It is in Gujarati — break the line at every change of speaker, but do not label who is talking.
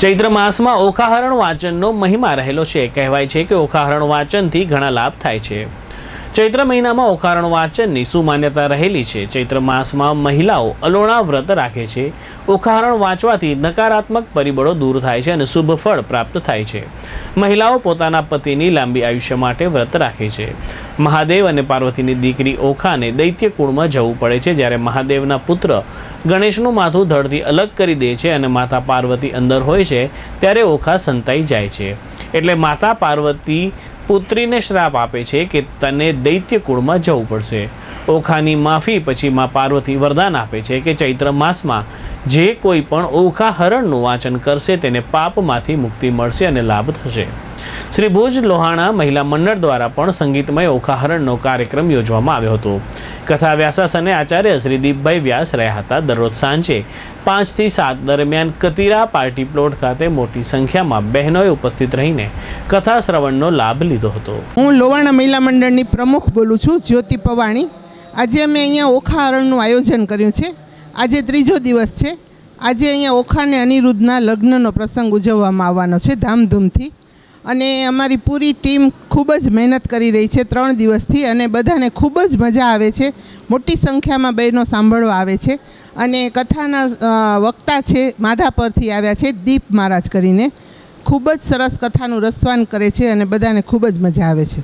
ચૈત્ર માસમાં ઓખાહરણ વાંચનનો મહિમા રહેલો છે. કહેવાય છે કે ઓખાહરણ વાંચનથી ઘણા લાભ થાય છે. ચૈત્ર મહિનામાં ઓખાહરણ વાંચનની શું માન્યતા રહેલી છે. ચૈત્ર માસમાં મહિલાઓ અલોણા વ્રત રાખે છે. ઓખાહરણ વાંચવાથી નકારાત્મક પરિબળો દૂર થાય છે અને શુભ ફળ પ્રાપ્ત થાય છે. મહિલાઓ પોતાના પતિની લાંબી આયુષ્ય માટે વ્રત રાખે છે. મહાદેવ અને પાર્વતીની દીકરી ઓખાને દૈત્ય કુળમાં જવું પડે છે, જ્યારે મહાદેવના પુત્ર ગણેશનું માથું ધડથી અલગ કરી દે છે અને માતા પાર્વતી અંદર હોય છે, ત્યારે ઓખા સંતાઈ જાય છે. એટલે માતા પાર્વતી પુત્રીને શ્રાપ આપે છે કે તને દૈત્ય કુળમાં જવું પડશે. ઓખાની માફી પછી માં પાર્વતી વરદાન આપે છે કે ચૈત્ર માસમાં જે કોઈ પણ ઓખા હરણનું વાંચન કરશે તેને પાપમાંથી મુક્તિ મળશે અને લાભ થશે. શ્રી ભુજ લોહાણા મહિલા મંડળ દ્વારા પણ સંગીતમય ઓખાહરણનો કાર્યક્રમ યોજવામાં આવ્યો હતો. કથા વ્યાસાસ અને આચાર્ય શ્રી દીપભાઈ વ્યાસ રહ્યા હતા દરરોજ સાંજે પાંચથી સાત દરમિયાન કતિરા પાર્ટી પ્લોટ ખાતે મોટી સંખ્યામાં બહેનોએ ઉપસ્થિત રહીને કથા શ્રવણનો લાભ લીધો હતો.
હું લોવાણા મહિલા મંડળની પ્રમુખ બોલું છું, જ્યોતિ પવાણી. આજે અમે અહીંયા ઓખાહરણનું આયોજન કર્યું છે. આજે ત્રીજો દિવસ છે. આજે અહીંયા ઓખા અને અનિરુદ્ધના લગ્નનો પ્રસંગ ઉજવવામાં આવવાનો છે, ધામધૂમથી. અને અમારી પૂરી ટીમ ખૂબ જ મહેનત કરી રહી છે ત્રણ દિવસથી અને બધાને ખૂબ જ મજા આવે છે. મોટી સંખ્યામાં બહેનો સાંભળવા આવે છે અને કથાના વક્તા છે માધા પરથી આવ્યા છે દીપ મહારાજ કરીને. ખૂબ જ સરસ કથાનું રસવાન કરે છે અને બધાને ખૂબ જ મજા આવે છે.